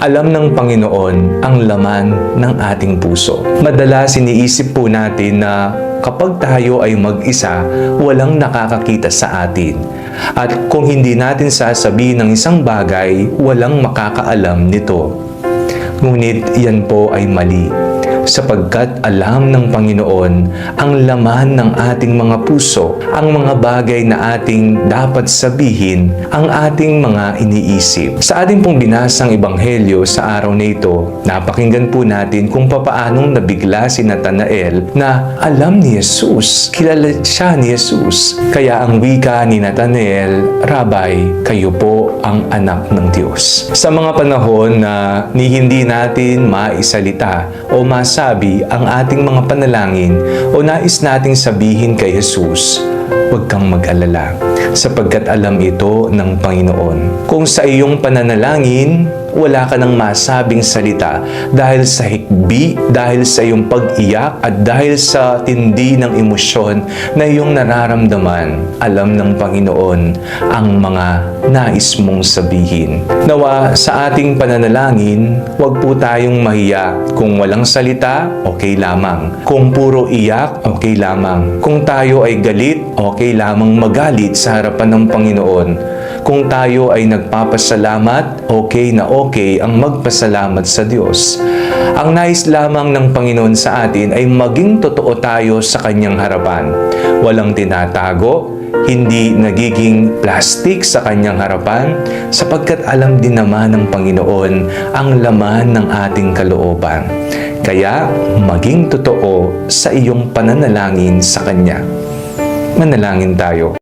Alam ng Panginoon ang laman ng ating puso. Madalas iniisip po natin na kapag tayo ay mag-isa, walang nakakakita sa atin. At kung hindi natin sasabihin ng isang bagay, walang makakaalam nito. Ngunit yan po ay mali sapagkat alam ng Panginoon ang laman ng ating mga puso, ang mga bagay na ating dapat sabihin, ang ating mga iniisip. Sa ating pong binasang ebanghelyo sa araw na ito, napakinggan po natin kung papaanong nabigla si Natanael na alam ni Jesus, kilala siya ni Jesus. Kaya ang wika ni Natanael, Rabay, kayo po ang anak ng Diyos. Sa mga panahon na ni hindi natin maisalita o masabi ang ating mga panalangin o nais nating sabihin kay Jesus, huwag kang mag-alala sapagkat alam ito ng Panginoon. Kung sa iyong pananalangin, wala ka nang masabing salita dahil sa hikbi, dahil sa iyong pag-iyak at dahil sa tindi ng emosyon na iyong nararamdaman, alam ng Panginoon ang mga nais mong sabihin. Nawa sa ating pananalangin, huwag po tayong mahiya. Kung walang salita, okay lamang. Kung puro iyak, okay lamang. Kung tayo ay galit, okay lamang magalit sa harapan ng Panginoon. Kung tayo ay nagpapasalamat, okay na okay ang magpasalamat sa Diyos. Ang nais lamang ng Panginoon sa atin ay maging totoo tayo sa Kanyang harapan. Walang tinatago, hindi nagiging plastic sa Kanyang harapan, sapagkat alam din naman ng Panginoon ang laman ng ating kalooban. Kaya maging totoo sa iyong pananalangin sa Kanya. Manalangin tayo.